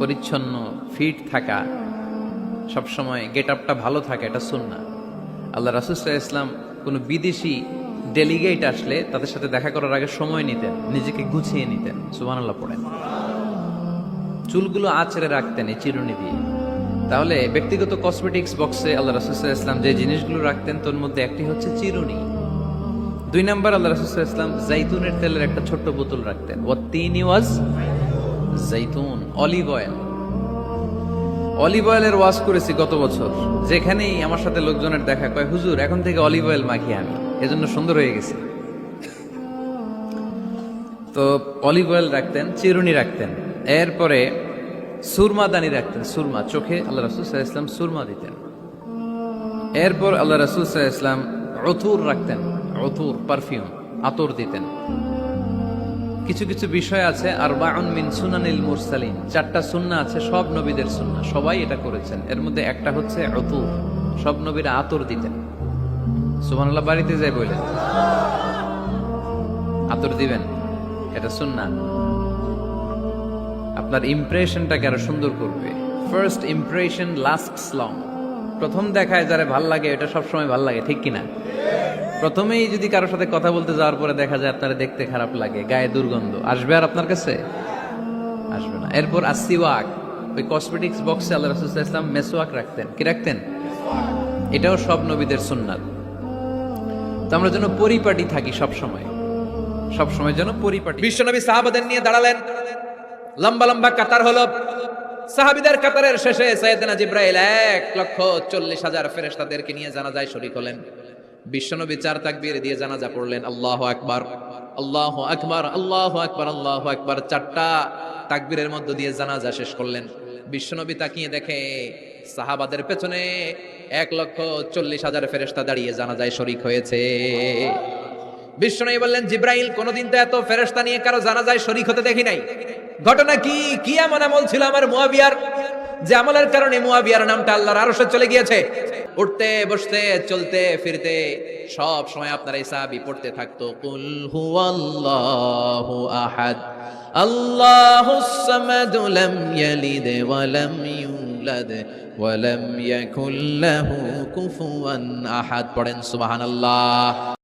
পরিচ্ছন্ন ফিট থাকা, সবসময় গেট আপটা ভালো থাকে, এটা সুন্না আল্লাহ রাসুসাহ ইসলাম কোনো বিদেশি ডেলিগেট আসলে তাদের সাথে দেখা করার আগে সময় নিতেন, নিজেকে গুছিয়ে নিতেন। সুবান আল্লাহ পড়েন। চুলগুলো আছড়ে রাখতেন এই চিরুনি দিয়ে। তাহলে ব্যক্তিগত কসমেটিক্স বক্সে আল্লাহ রাসুসাহ ইসলাম যে জিনিসগুলো রাখতেন, তোর মধ্যে একটি হচ্ছে চিরুনি। দুই নাম্বার আল্লাহ রাসুসাহ ইসলাম জাইতুনের তেলের একটা ছোট্ট বোতল রাখতেন। ও তিন ওয়াজ জাইতুন, অলিভ অয়েল। অলিভ অয়েলের ওয়াশ করেছি গত বছর। যেখানেই আমার সাথে লোকজনের দেখা কয়, হুজুর, এখন থেকে অলিভ অয়েল মাখি আমি। এজন্য সুন্দর হয়ে গেছে। তো অলিভ অয়েল রাখতেন, চিরুনি রাখতেন। এরপরে সুরমা দানি রাখতেন, সুরমা, চোখে আল্লাহ রাসুল ইসলাম সুরমা দিতেন। এরপর আল্লাহ রাসুল ইসলাম অথুর রাখতেন অথুর পারফিউম, আতর দিতেন। কিছু কিছু বিষয় আছে আর বাউন মিন সুনানিল মুরসালিন। চারটা সুন্না আছে, সব নবীদের সুন্না। সবাই এটা করেছেন। এর মধ্যে একটা হচ্ছে অতুর সব নবীরা আতর দিতেন। সুবহানাল্লাহ, বাড়িতে যাই বললেন আতর দিবেন? এটা সুন্না। আপনার ইমপ্রেশনটাকে আরও সুন্দর করবে। ফার্স্ট ইমপ্রেশন লাস্ট লং প্রথম দেখায় যারা ভালো লাগে এটা সবসময় ভালো লাগে, ঠিক কিনা? প্রথমেই যদি কারোর সাথে কথা বলতে যাওয়ার পরে দেখা যায় আপনারা দেখতে খারাপ লাগে, গায়ে দুর্গন্ধ। আসবে আর আপনার কাছে? আসবে না। এরপর আসিওয়াক ওই কসমেটিক্স বক্সে আল্লাহ রাসুল ইসলাম মেসোয়াক রাখতেন। কি রাখতেন? এটাও সব নবীদের সুন্নাত। তো আমরা যেন পরিপাটি থাকি সব সময়। সব সময় যেন পরিপাটি বিশ্বনবী সাহাবাদের নিয়ে দাঁড়ালেন। লম্বা লম্বা কাতার হলো। সাহাবিদের কাতারের শেষে সৈয়দনা জিব্রাইল এক লক্ষ চল্লিশ হাজার ফেরেশতাদেরকে নিয়ে জানাজায় শরীক হলেন। বিশ্বনবী চার তাকবীর দিয়ে জানাজা পড়লেন, আল্লাহ আকবার আল্লাহ আকবার আল্লাহ আকবার আল্লাহ আকবার। চারটা তাকবীরের মধ্য দিয়ে জানাজা শেষ করলেন। বিশ্বনবী তাকিয়ে দেখে সাহাবাদের পেছনে এক লক্ষ চল্লিশ হাজার ফেরেশতা দাঁড়িয়ে জানাজায় শরিক হয়েছে। বিশ্বনবী বললেন, জিব্রাইল, কোনদিন তো এত ফেরেশতা নিয়ে কারও জানাজায় শরিক হতে দেখি নাই। ঘটনা কি? কি এমন আমল ছিল আমার মুয়াবিয়ার? যে আমলের কারণে মুয়াবিয়ার নামটা আল্লাহর আরশে চলে গিয়েছে। উঠতে, বসতে, চলতে, ফিরতে, সব সময় আপনার এই সাবি পড়তে থাকতো। কুল হুয়াল্লাহু আহাদ। আল্লাহুস সামাদু লাম ইয়ালিদ ওয়া লাম ইউলাদ ওয়া লাম ইয়াকুল লাহু কুফুয়ান আহাদ। পড়েন সুবহানাল্লাহ।